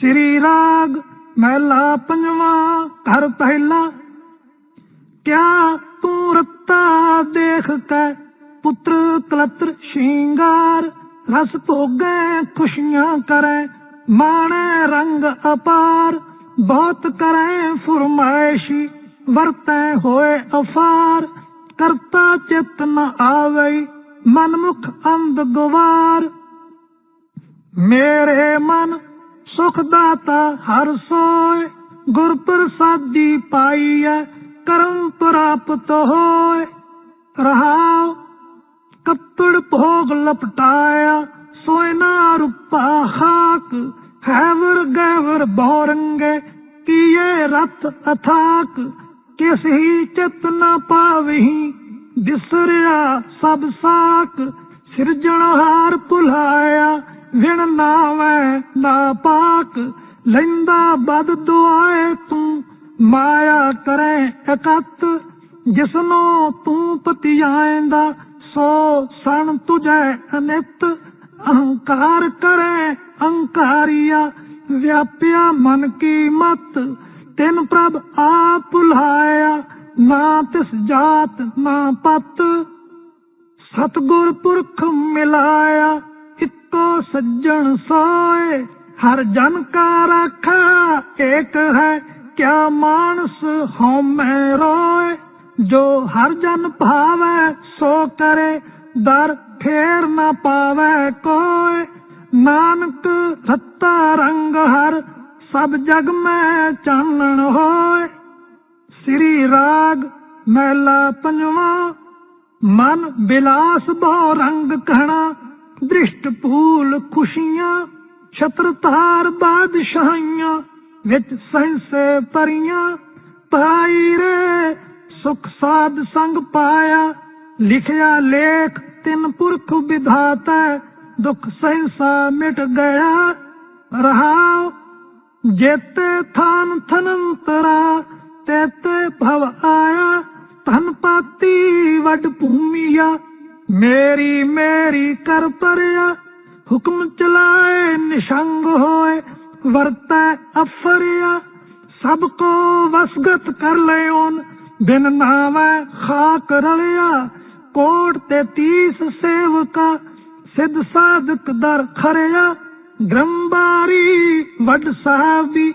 ਸ੍ਰੀ ਰਾਗ ਮਹਿਲਾ ਪੰਜਵਾ, ਘਰ ਪਹਿਲਾ। ਕਿਆ ਤੂੰ ਰੱਤਾ ਦੇਖ ਕੇ ਪੁੱਤਰ ਕਲਤਰ ਸ਼ਿੰਗਾਰ, ਰਸ ਭੋਗੇ, ਖੁਸ਼ੀਆਂ ਕਰੇ, ਮਾਣੇ ਰੰਗ ਅਪਾਰ। ਬਹੁਤ ਕਰੇ ਫਰਮਾਇਸ਼ੀ, ਵਰਤੈ ਹੋਏ ਅਫਾਰ। ਕਰਤਾ ਚਿਤ ਨ ਆਵਈ, ਮਨਮੁਖ ਅੰਧ ਗਵਾਰ। ਮੇਰੇ ਮਨ ਸੁਖ ਦਾਤਾ ਹਰ ਸੋਏ, ਗੁਰ ਪ੍ਰਸਾਦੀ ਪਾਈਐ, ਕਰਮ ਪ੍ਰਾਪਤ ਹੋਏ। ਰਹਾਉ, ਕੱਪੜ ਭੋਗ ਲਪਟਾਇਆ ਸੋਇਨਾ ਰੂਪਾ ਹਾਕ, ਹੈਵਰ ਗੈਵਰ ਬੋਰੰਗੇ ਕੀਏ ਰਤ ਅਥਾਕ। ਕਿਸ ਹੀ ਚਿਤ ਨ ਪਾਵਹੀ ਦਿਸਰਿਆ ਸਭ ਸਾਕ। ਸਿਰਜਣਹਾਰ ਭੁਲਾਇਆ ਵਿਣ ਨਾਵੈ ਨਾ ਪਾਕ, ਲੈਂਦਾ ਬਦ ਦੁਆਏ ਤੂੰ। ਮਾਇਆ ਕਰੇ ਇਕੱਤ, ਜਿਸਨੂੰ ਤੂੰ ਪਤਿਆਏਂਦਾ, ਸੋ ਸਣ ਤੁਝੈ ਅਨਿਤ। ਅਹੰਕਾਰ ਕਰੇ ਅਹੰਕਾਰੀਆ, ਵਿਆਪਿਆ ਮਨ ਕੀ ਮਤ। ਤਿਨ ਪ੍ਰਭ ਆਪ ਭੁਲਾਇਆ ਨਾ ਤਿਸ ਜਾਤ ਨਾ ਪਤ। ਸਤਗੁਰ ਪੁਰਖ ਮਿਲਾਇਆ ਇਤੋ ਸੱਜਣ ਸੋਏ, ਹਰ ਜਨ ਕਾ ਰਾਖਾ, ਏਕ ਹੈ ਕਿਆ ਮਾਨਸ ਹਉਮੈ ਰੋਏ। ਜੋ ਹਰ ਜਨ ਭਾਵੈ, ਸੋ ਕਰੇ, ਦਰ ਫੇਰ ਨਾ ਪਾਵੈ ਕੋਏ। ਨਾਨਕ ਰਤਾ ਰੰਗ ਹਰ, ਸਭ ਜਗ ਮੈਂ ਚਾਨਣ ਹੋਏ। ਸ੍ਰੀ ਰਾਗ ਮਹਿਲਾ ਪੰਜਵਾ, ਮਨ ਬਿਲਾਸ ਬਹੁ ਰੰਗ ਕਹਿਣਾ ਦ੍ਰਿਸ਼ਟ ਭੂਲ ਖੁਸ਼ੀਆਂ ਛਤਰ ਤਾਰ ਬਾਦਸ਼ਾਹੀਆਂ ਵਿੱਚ ਸਹਸੇ ਪਰੀਆਂ ਪਾਈ ਰੇ, ਸੁਖ ਸਾਧ ਸੰਗ ਪਾਇਆ, ਲਿਖਿਆ ਲੇਖ ਤਿੰਨ ਪੁਰਖ ਵਿਧਾਤਾ, ਦੁਖ ਸਹਿਸਾ ਮਿਟ ਗਿਆ। ਰਹਾ ਜੇਤੇ ਥਾਨ ਥਨੰਤਰਾ, ਤੇਤੇ ਭਵ ਆਇਆ, ਧਨ ਪਾਤੀ ਵੱਡ ਭੂਮੀਆ। ਮੇਰੀ ਮੇਰੀ ਕਰ ਪਰਿਆ, ਹੁਕਮ ਚਲਾਏ, ਨਿਸ਼ੰਗ ਹੋਏ, ਵਰਤੈ ਅਫਰਿਆ। ਸਭ ਕੋ ਵਸਗਤ ਕਰ ਲਿਓਨ, ਬਿਨ ਨਾਵੈ ਖਾਕ ਰਲਿਆ। ਕੋਟ ਤੇ 30 ਸੇਵਕਾ, ਸਿੱਧ ਸਾਧਕ ਦਰ ਖਰਿਆ। ਗ੍ਰੰਬਾਰੀ ਵੱਡ ਸਾਹਿਬੀ,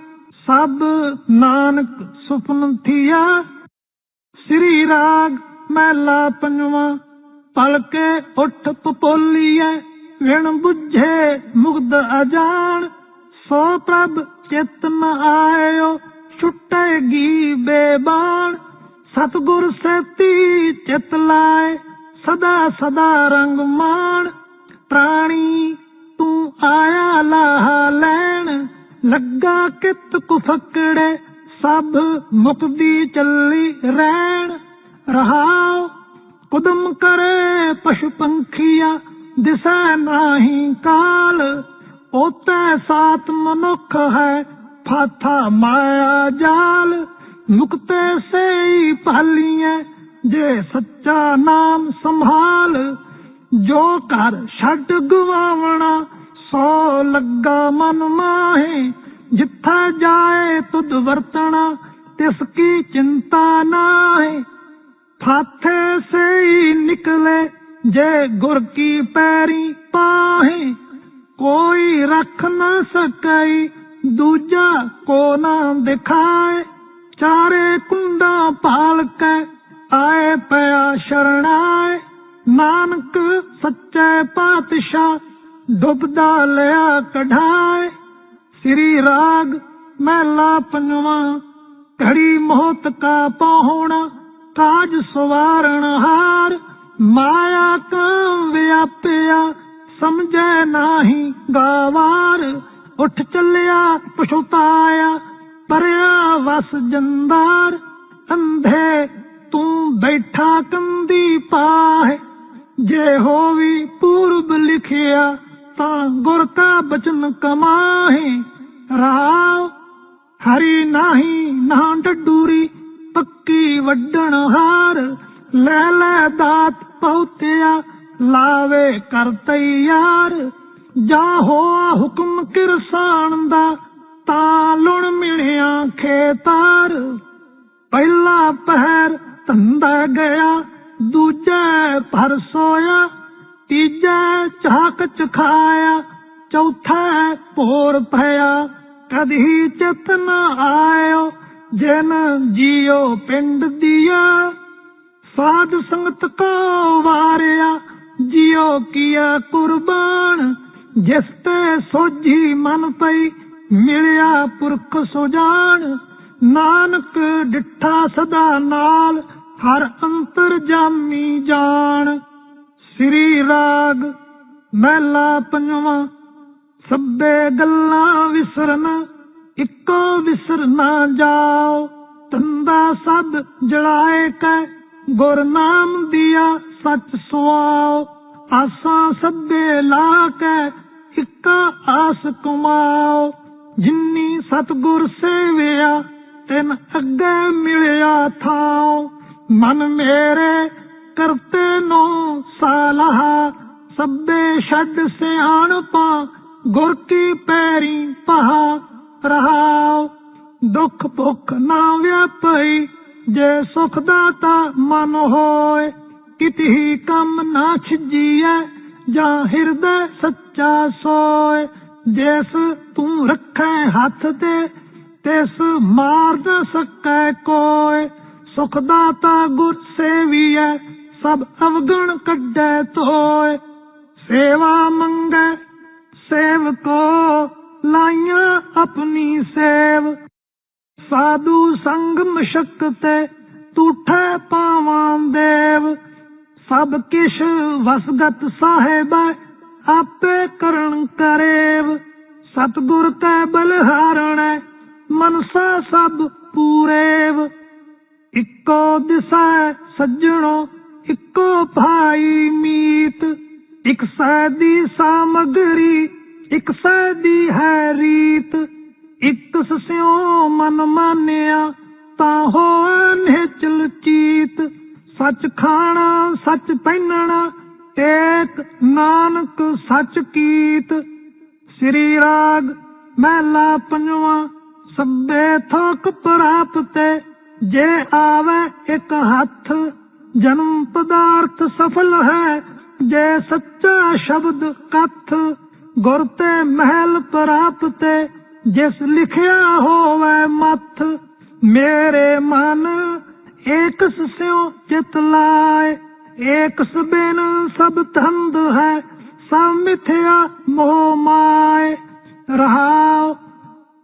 ਸਭ ਨਾਨਕ ਸੁਪਨ ਥੀਆ। ਸ੍ਰੀ ਰਾਗ ਮਹਿਲਾ ਪੰਜਵਾ ਪਲਕੇ ਉੱਠ ਪਪੋਲੀਐ ਵਿਣ ਬੁੱਝੇ ਮੁਗਧ ਅਜਾਣ। ਸੋ ਪ੍ਰਭ ਚਿਤ ਨ ਆਇਓ ਛੁੱਟੇਗੀ ਬੇਬਾਨ ਸਤਗੁਰ ਸੇਤੀ ਚਿਤ ਲਾਏ ਸਦਾ ਸਦਾ ਰੰਗ ਮਾਣ। ਪ੍ਰਾਣੀ, ਤੂੰ ਆਇਆ ਲਾਹ ਲੈਣ। ਲੱਗਾ ਕਿਤ ਕੁ ਫਕੜੇ ਸਭ ਮੁਕਦੀ ਚੱਲੀ ਰਹਿਣ। ਰਹਾਉ ਕੁਦਮ ਕਰੇ ਪਸ਼ੂ ਪੰਖੀਆ ਦਿਸੈ ਨਾਹੀ ਕਾਲ। ਉਤੈ ਸਾਤ ਮਨੁੱਖ ਹੈ, ਫਾਥਾ ਮਾਇਆ ਜਾਲ। ਮੁਕਤੇ ਸਈ ਭਾਲੀਐ ਜੇ ਸੱਚਾ ਨਾਮ ਸੰਭਾਲ। ਜੋ ਘਰ ਛੱਡ ਗਵਾਵਣਾ, ਸੋ ਲੱਗਾ ਮਨ ਮਾਹੇ। ਜਿੱਥਾ ਜਾਏ ਤੁਧ ਵਰਤਣਾ, ਤਿਸ ਕੀ ਚਿੰਤਾ ਨਾਹੀ। ਫਾਥੇ ਸਈ ਨਿਕਲੇ, ਜੇ ਗੁਰ ਕੀ ਪੈਰੀ ਪਾਹੇ, ਕੋਈ ਰੱਖ ਨਾ ਸਕਈ, ਦੂਜਾ ਕੋ ਨਾ ਦਿਖਾਏ। ਚਾਰੇ ਕੁੰਡਾ ਪਾਲ ਕੇ ਆਏ ਪਿਆ ਸ਼ਰਣਾਏ। ਨਾਨਕ ਸੱਚੇ ਪਾਤਸ਼ਾਹ ਡੁੱਬਦਾ ਲਿਆ ਕਢਾਏ। ਸ੍ਰੀ ਰਾਗ ਮਹਿਲਾ ਪੰਜਵਾ, ਘੜੀ ਮੋਹਤ ਕਾ ਪਹੁਣਾ ਕਾਜ ਸਵਾਰਣ ਹਾਰ, ਮਾਇਆ ਕਾ ਵਿਆਪਿਆ, ਸਮਝੈ ਨਾਹੀ ਗਾਵਾਰ। ਉੱਠ ਚੱਲਿਆ ਪਛਤਾਇਆ ਪਰਿਆ ਵਸ ਜੰਦਾਰ। ਅੰਧੇ ਤੂੰ ਬੈਠਾ ਕੰਦੀ ਪਾਹੇ, ਜੇ ਹੋਵੀ ਪੂਰਬ ਲਿਖਿਆ ਤਾਂ ਗੁਰ ਕਾ ਬਚਨ ਕਮਾਹੇ। ਰਾਵ ਹਰੀ ਨਾਹੀ ਨਾ ਡਡੂਰੀ ਪੱਕੀ ਵੱਡਣ ਹਾਰ? ਲੈ ਲੈ ਦਾਤ ਪਉਤਿਆ, ਲਾਵੇ ਕਰ ਤੈਯਾਰ ਜਾ ਹੋਆ ਹੁਕਮ ਕਿਰਸਾਨ ਦਾ, ਤਾਂ ਲੁਣ ਮਿਣਿਆ ਖੇਤਾਰ। ਪਹਿਲਾ ਪਹਿਰ ਧੰਦਾ ਗਿਆ, ਦੂਜਾ ਪਰ ਸੋਇਆ, ਤੀਜੇ ਚਾਕ ਚਖਾਇਆ, ਚੌਥਾ ਭੋਰ ਭਇਆ। ਕਦੀ ਚਿਤ ਨਾ ਆਇਓ ਜਿਨ ਜੀਓ ਪਿੰਡ ਦੀਆ, ਸਾਧ ਸੰਗਤ ਕੋ ਵਾਰਿਆ ਜਿਉ ਕੀਆ ਕੁਰਬਾਨ, ਜਿਸ ਤੇ ਸੋਝੀ ਮਨ ਪਈ, ਮਿਲਿਆ ਪੁਰਖ ਸੁਜਾਨ। ਨਾਨਕ ਡਿੱਠਾ ਸਦਾ ਨਾਲ, ਹਰ ਅੰਤਰ ਜਾਮੀ ਜਾਣ। ਸ੍ਰੀ ਰਾਗ ਮਹਿਲਾ ਪੰਜਵਾਂ ਸਭੇ ਗੱਲਾਂ ਵਿਸਰਨ ਇੱਕੋ ਵਿਸਰ ਨਾ ਜਾਓ, ਤੰਦਾ ਸਦ ਜੜਾਏ ਕੈ ਗੁਰ ਨਾਮ ਦਿਆ ਸੱਚ ਸੁਆਓ। ਆਸਾਂ ਸਭੇ ਲਾ ਕੇ, ਇੱਕਾ ਆਸ ਕਮਾਓ। ਜਿਨੀ ਸਤਗੁਰ ਸੇਵਿਆ, ਤਿਨ ਅੱਗੇ ਮਿਲਿਆ ਥਾਉ ਮਨ ਮੇਰੇ ਕਰਤੇ ਨੂੰ ਸਾਲਹਾ ਸਭੇ ਛੱਡ ਸਿਆਣਪਾਂ, ਗੁਰ ਕੀ ਪੈਰੀ ਪਹਾ। ਰਹਾਉ ਦੁੱਖ ਭੁੱਖ ਨਾ ਵਿਆਪਈ। ਜੇ ਸੁਖ ਦਾਤਾ ਮਨ ਹੋਏ। ਕਿਤੇ ਕੰਮ ਨਾ ਛਿਜੀਐ, ਜਾਂ ਹਿਰਦੈ ਸੱਚਾ ਸੋਏ। ਜਿਸ ਤੂੰ ਰੱਖੈ ਹੱਥ ਤੇ, ਤਿਸ ਮਾਰ ਨਾ ਸਕੈ ਕੋਏ। ਸੁਖ ਦਾਤਾ ਗੁਰ ਸੇਵੀਐ, ਸਭ ਅਵਗਣ ਕੱਢੈ ਤੋਏ ਸੇਵਾ ਮੰਗੈ, ਸੇਵਕੋ ਲਾਈਆਂ ਆਪਣੀ ਸੇਵ। ਸਾਧੂ ਸੰਗ ਤੇ ਤੂਠੈ ਪਾਵਾਂ ਦੇਵ। ਸਭ ਕਿਛ ਵਸਗਤ ਸਾਹਿਬ ਆਪੇ ਕਰਨ ਕਰੇਵ। ਸਤਗੁਰ ਕੈ ਬਲਹਾਰਣੈ, ਮਨਸਾ ਸਭ ਪੂਰੇਵ। ਇੱਕੋ ਦਿਸੈ ਸੱਜਣੋ, ਇੱਕੋ ਭਾਈ ਮੀਤ। ਇਕ ਸੈ ਸਾਮਗਰੀ ਇਕ ਸੈ ਦੀ ਹੈ ਰੀਤ, ਇਕ ਸਿਉ ਮਨ ਮਾਨਿਆ, ਤਾਂ ਹੋਏ ਨਿਹਚਲ ਚੀਤ। ਸੱਚ ਖਾਣਾ, ਸੱਚ ਪਹਿਨਣਾ ਏਕ ਨਾਨਕ ਸੱਚ ਕੀਤ। ਸ੍ਰੀ ਰਾਗ ਮਹਿਲਾ ਪੰਜਵਾਂ ਸਭੇ ਥੋਕ ਪ੍ਰਾਪਤੇ ਜੇ ਆਵੇ ਇੱਕ ਹੱਥ, ਜਨਮ ਪਦਾਰਥ ਸਫਲ ਹੈ, ਜੇ ਸੱਚਾ ਸ਼ਬਦ ਕਥ। ਗੁਰ ਤੇ ਮਹਿਲ ਤੇ ਜਿਸ ਲਿਖਿਆ ਹੋਵੇ ਮੱਥ, ਮੇਰੇ ਮਨ ਏਕ ਸਿਉ ਚਿਤ ਲਾਏ। ਏਕ ਸਬਿਨ ਸਭ ਤੰਦ ਹੈ, ਸਭ ਮਿਥਿਆ ਮੋਹ ਮਾਏ। ਰਹਾਉ,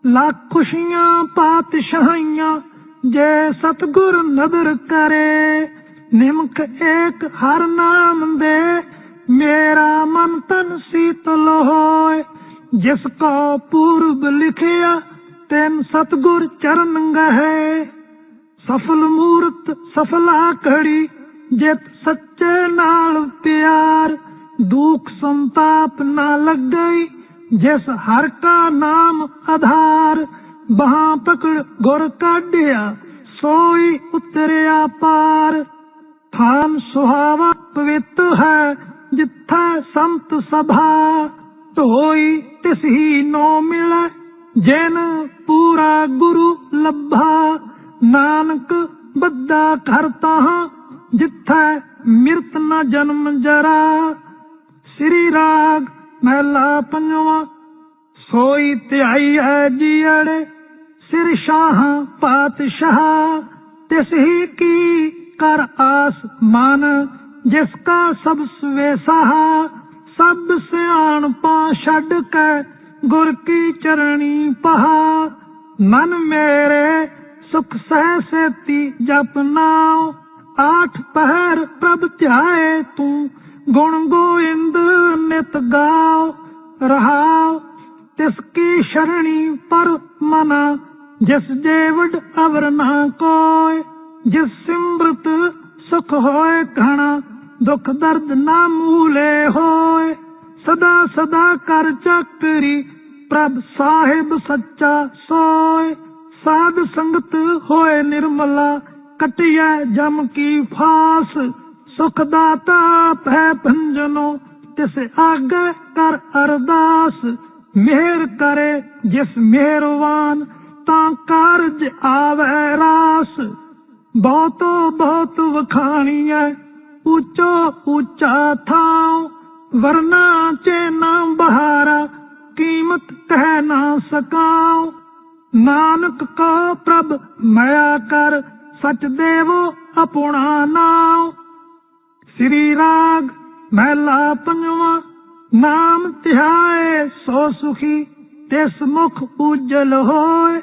ਲੱਖ ਖੁਸ਼ੀਆਂ ਪਾਤਸ਼ਾਹੀਆਂ ਜੇ ਸਤਗੁਰ ਨਦਰ ਕਰੇ। ਨਿਮਕ ਏਕ ਹਰ ਨਾਮ ਦੇ ਮੇਰਾ ਮਨ ਤਨ ਸੀਤਲ ਹੋਏ, ਜਿਸ ਕੋ ਪੂਰਬ ਲਿਖਿਆ, ਤੈਨ ਸਤਗੁਰ ਚਰਨ ਗਏ ਸਫਲ ਮੂਰਤ, ਸਫਲਾ ਕੜੀ ਜਿਤ ਸੱਚੇ ਨਾਲ ਪਿਆਰ, ਦੁੱਖ ਸੰਤਾਪ ਨਾ ਲੱਗਈ, ਜਿਸ ਹਰ ਕਾ ਨਾਮ ਆਧਾਰ। ਬਾਹਾਂ ਪਕੜ ਗੁਰ ਕਾਢਿਆ, ਸੋਈ ਉਤਰਿਆ ਪਾਰ। ਥਾਨ ਸੁਹਾਵਾ ਪਵਿੱਤ ਹੈ ਜਿੱਥੈ ਸੰਤ ਸਭਾ ਢੋਈ ਤਿਸ ਹੀ ਨੋ ਮਿਲੈ। ਜਿਨ ਪੂਰਾ ਗੁਰੂ ਲੱਭਾ, ਨਾਨਕ ਬੱਦਾ ਕਰਤਾ ਜਿੱਥੈ ਮਿਰਤ ਨ ਜਨਮ ਜਰਾ। ਸ੍ਰੀ ਰਾਗ ਮਹਿਲਾ ਪੰਜਵਾਂ, ਸੋਈ ਧਿਆਈ ਹੈ ਜੀੜੇ ਸਿਰ ਸ਼ਾਹ ਪਾਤਸ਼ਾਹ, ਤਿਸ ਹੀ ਕੀ ਕਰ ਆਸ ਮਨ। ਜਿਸ ਕਾ ਸਭ ਸਵੇਸਾ ਸਭ ਸਿਆਣ ਛੱਡ ਕੇ ਗੁਰ ਕੀ ਚਰਣੀ ਪਹਾ। ਮਨ ਮੇਰੇ ਸੁਖ ਸਹਿ ਸੇਤੀ ਜਪ ਨਾਉ, ਆਠ ਪਹਿਰ ਪ੍ਰਭ ਧਿਆਏ ਤੂੰ, ਗੁਣ ਗੋਇੰਦ ਨਿਤ ਗਾਓ ਰਹਾਉ। ਤਿਸ ਕੀ ਸ਼ਰਣੀ ਪਰ ਮਨਾ, ਜਿਸ ਜੇਵਡ ਅਵਰ ਨਾ ਕੋਇ, ਜਿਸ ਸਿਮਰਤ ਸੁਖ ਹੋਏ ਘਣਾ। ਦੁਖ ਦਰਦ ਨਾ ਮੂਲੇ ਹੋਏ। ਸਦਾ ਸਦਾ ਕਰ ਚੱਕਰੀ, ਪ੍ਰਭ ਸਾਹਿਬ ਸੱਚਾ ਸੋਏ। ਸਾਧ ਸੰਗਤ ਹੋਏ ਨਿਰਮਲਾ, ਕਟਿਐ ਜਮ ਕੀ ਫਾਸ। ਸੁਖ ਦਾਤਾ ਭੈ ਭੰਜਨੋ, ਤਿਸ ਆਗੇ ਕਰ ਅਰਦਾਸ। ਮਿਹਰ ਕਰੇ ਜਿਸ ਮਿਹਰਵਾਨ, ਤਾਂ ਕਾਰਜ ਆਵੇ ਰਾਸ। ਬਹੁਤੋ ਬਹੁਤ ਵਖਾਣੀਐ ਉੱਚੋ ਉੱਚਾ ਥਾਂ ਵਰਨਾ ਚੇ ਨਾ ਬਹਾਰਾ, ਕੀਮਤ ਕਹਿ ਨਾ ਸਕਾਂ ਨਾਨਕ ਕੋ ਪ੍ਰਭ ਮਾਇਆ ਕਰ, ਸਚ ਦੇਵੋ ਆਪਣਾ ਨਾਮ ਸ੍ਰੀ ਰਾਗ ਮਹਿਲਾ ਪੰਜਵਾਂ, ਨਾਮ ਤਿਹਾਏ ਸੋ ਸੁਖੀ, ਤਿਸ ਮੁਖ ਉਜਲ ਹੋਏ।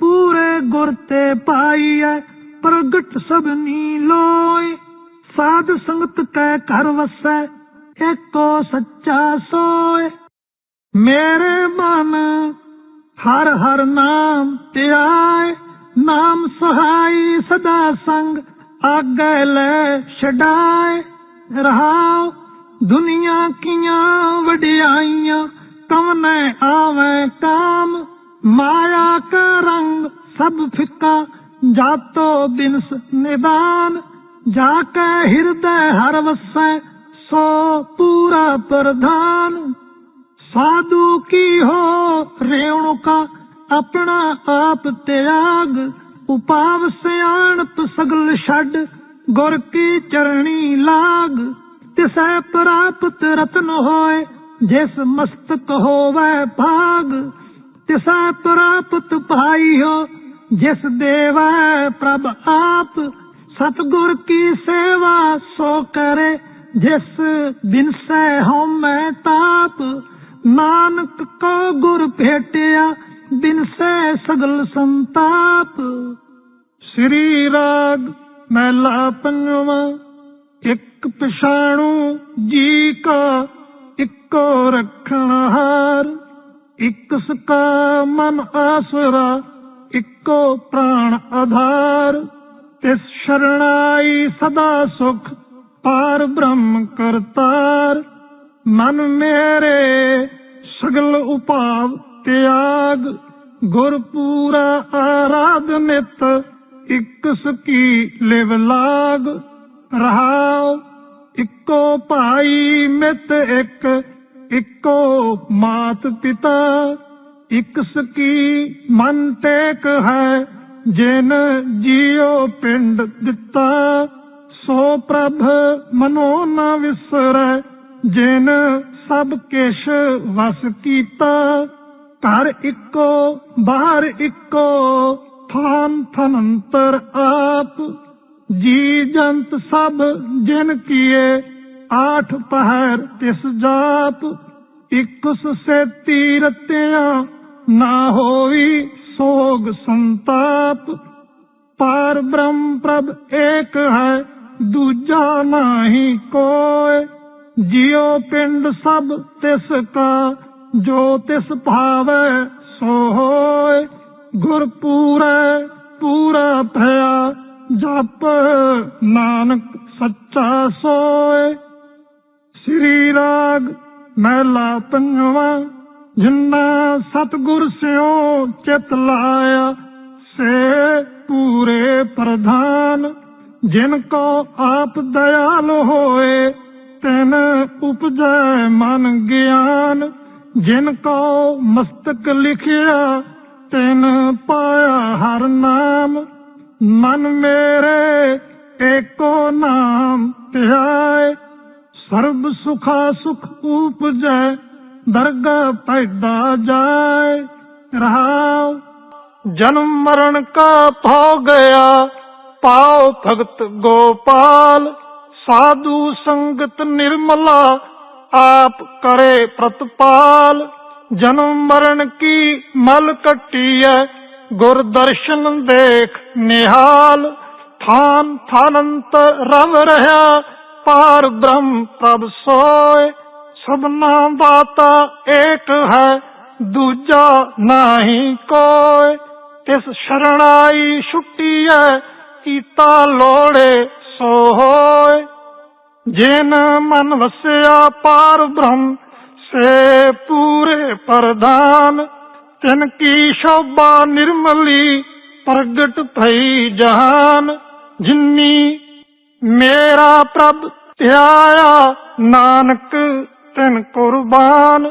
ਪੂਰੇ ਗੁਰ ਤੇ ਪਾਈਐ, ਪ੍ਰਗਟ ਸਭਨੀ ਲੋਏ। ਸਾਧ ਸੰਗਤ ਕੈ ਘਰ ਵਸੈ ਏਕੋ ਸੱਚਾ ਸੋਏ। ਮੇਰੇ ਮਨ ਹਰ ਹਰ ਨਾਮ ਧਿਆਏ ਨਾਮ ਸਹਾਈ ਸਦਾ ਸੰਗ ਆਗੇ ਲੈ ਛਡਾਏ। ਰਹਾਉ ਦੁਨੀਆ ਕੀਆਂ ਵਡਿਆਈਆਂ ਕਵਨੇ ਆਵੇ ਕਾਮ। ਮਾਇਆ ਕਾ ਰੰਗ ਸਭ ਫਿੱਕਾ, ਜਾਤੋ ਬਿਨਸ ਨਿਦਾਨ। ਜਾ ਕੇ ਹਿਰਦੈ ਹਰ ਵਸੈ ਸੋ ਪੂਰਾ ਪ੍ਰਧਾਨ। ਸਾਧੂ ਕੀ ਹੋ ਰੇਣੁਕਾ ਆਪਣਾ ਆਪ ਤਿਆਗ। ਉਪਾਵ ਸਿਆਣਪ ਸਗਲ ਛੱਡ, ਗੁਰ ਕੀ ਚਰਣੀ ਲਾਗ। ਤਿਸੈ ਪ੍ਰਾਪਤ ਰਤਨ ਹੋਏ, ਜਿਸ ਮਸਤਕ ਹੋਵੇ ਭਾਗ। ਤਿਸੈ ਪ੍ਰਾਪਤ ਭਾਈ ਹੋ, ਜਿਸ ਦੇਵੈ ਪ੍ਰਭ ਆਪ। ਸਤਗੁਰ ਕੀ ਸੇਵਾ ਸੋ ਕਰੇ, ਜਿਸ ਬਿਨ ਸੈ ਹਉਮੈ ਤਾਪ। ਨਾਨਕ ਕੋ ਗੁਰ ਭੇਟਿਆ, ਬਿਨ ਸੈ ਸਗਲ ਸੰਤਾਪ। ਸ੍ਰੀ ਰਾਗ ਮਹਿਲਾ ਪੰਜਵਾਂ, ਇੱਕ ਪਛਾਣੂ ਜੀ ਕਾ, ਇੱਕੋ ਰੱਖਣਹਾਰ ਇੱਕ ਸਕਾ ਮਨ ਆਸਰਾ, ਇੱਕੋ ਪ੍ਰਾਣ ਆਧਾਰ। ਤਿਸ ਸ਼ਰਣਾਈ ਸਦਾ ਸੁਖ, ਪਾਰ ਬ੍ਰਹਮ ਕਰਤਾਰ। ਮਨ ਮੇਰੇ ਸਗਲ ਉਪਾਵ ਤਿਆਗ। ਗੁਰ ਪੂਰਾ ਆਰਾਧ ਨਿਤ ਇਕ ਸਕੀ ਲਿਵ ਲਾਗ। ਰਹਾਉ, ਇੱਕੋ ਭਾਈ ਮਿਤ ਇੱਕ, ਇੱਕੋ ਮਾਤ ਪਿਤਾ। ਇਕ ਸਕੀ ਮਨ ਟੇਕ ਹੈ ਜਿਨ ਜੀਉ ਪਿੰਡ ਦਿੱਤਾ, ਸੋ ਪ੍ਰਭ ਮਨੋ ਨਾ ਵਿਸਰੈ, ਜਿਨ ਸਭ ਕਿਛ ਵਸ ਕੀਤਾ। ਘਰ ਇੱਕੋ, ਬਾਹਰ ਇੱਕੋ, ਥਾਨ ਥਨੰਤਰ ਆਪ। ਜੀ ਜੰਤ ਸਭ ਜਿਨ ਕੀਏ, ਆਠ ਪਹਿਰ ਤਿਸ ਜਾਪ। ਇਕਸ ਸੇਤੀ ਰਤਿਆਂ ਨਾ ਹੋਈ ਸੋਗ ਸੰਤਾਪ, ਪਾਰ ਬ੍ਰਹਮ ਪ੍ਰਭ ਏਕ ਹੈ, ਦੂਜਾ ਨਹੀਂ ਕੋਏ ਜਿਉ ਪਿੰਡ ਸਭ ਤਿਸ ਕਾ, ਜੋ ਤਿਸ ਭਾਵੈ ਸੋ ਹੋਏ ਗੁਰ ਪੂਰੈ, ਪੂਰਾ ਭਇਆ, ਜਪ ਨਾਨਕ ਸੱਚਾ ਸੋਏ ਸ੍ਰੀ ਰਾਗ, ਮਹਿਲਾ ਪੰਜਵਾਂ। ਜਿਨ੍ਹਾਂ ਸਤਗੁਰ ਸਿਓ ਚਿਤ ਲਾਇਆ, ਸੇ ਪੂਰੇ ਪ੍ਰਧਾਨ। ਜਿਨ ਕੋ ਆਪ ਦਇਆਲ ਹੋਏ, ਤੈਨ ਉਪਜੈ ਮਨ ਗਿਆਨ। ਜਿਨ ਕੋ ਮਸਤਕ ਲਿਖਿਆ, ਤੈਨ ਪਾਇਆ ਹਰ ਨਾਮ। ਮਨ ਮੇਰੇ ਏਕੋ ਨਾਮ ਧਿਆਏ, ਸਰਬ ਸੁਖਾ ਸੁਖ ਉਪਜੈ ਦਰਗਾਹ ਪੈਦਾ ਜਾਏ। ਰਹਾਉ। ਜਨਮ ਮਰਨ ਕਾ ਭੋ ਗਿਆ। ਪਾਉ ਭਗਤ ਗੋਪਾਲ। ਸਾਧੂ ਸੰਗਤ ਨਿਰਮਲਾ। ਆਪ ਕਰੇ ਪ੍ਰਤਪਾਲ। ਜਨਮ ਮਰਨ ਕੀ ਮਲ ਕੱਟੀਐ। ਗੁਰ ਦਰਸ਼ਨ ਦੇਖ ਨਿਹਾਲ। ਥਾਨ ਥਾਨੰਤ ਰਵ ਰਹਾ। ਪਾਰ ਬ੍ਰਹਮ ਪ੍ਰਭ ਸੋਏ। ਸਭਨਾ ਦਾਤਾ ਏਕ ਹੈ, ਦੂਜਾ ਨਹੀਂ ਕੋਏ ਤਿਸ ਸ਼ਰਣਾਈ ਛੁੱਟੀ ਕੀਤਾ ਲੋੜੇ ਸੋ ਹੋਏ ਜਿਨ ਮਨ ਵਸਿਆ ਪਾਰ ਬ੍ਰਹਮ, ਸੇ ਪੂਰੇ ਪ੍ਰਧਾਨ। ਤਿਨ ਕੀ ਸ਼ੋਭਾ ਨਿਰਮਲੀ, ਪ੍ਰਗਟ ਭਈ ਜਹਾਨ। ਜਿਨੀ ਮੇਰਾ ਪ੍ਰਭ ਧਿਆਇਆ, ਨਾਨਕ ਤਿਨ ਕੁਰਬਾਨ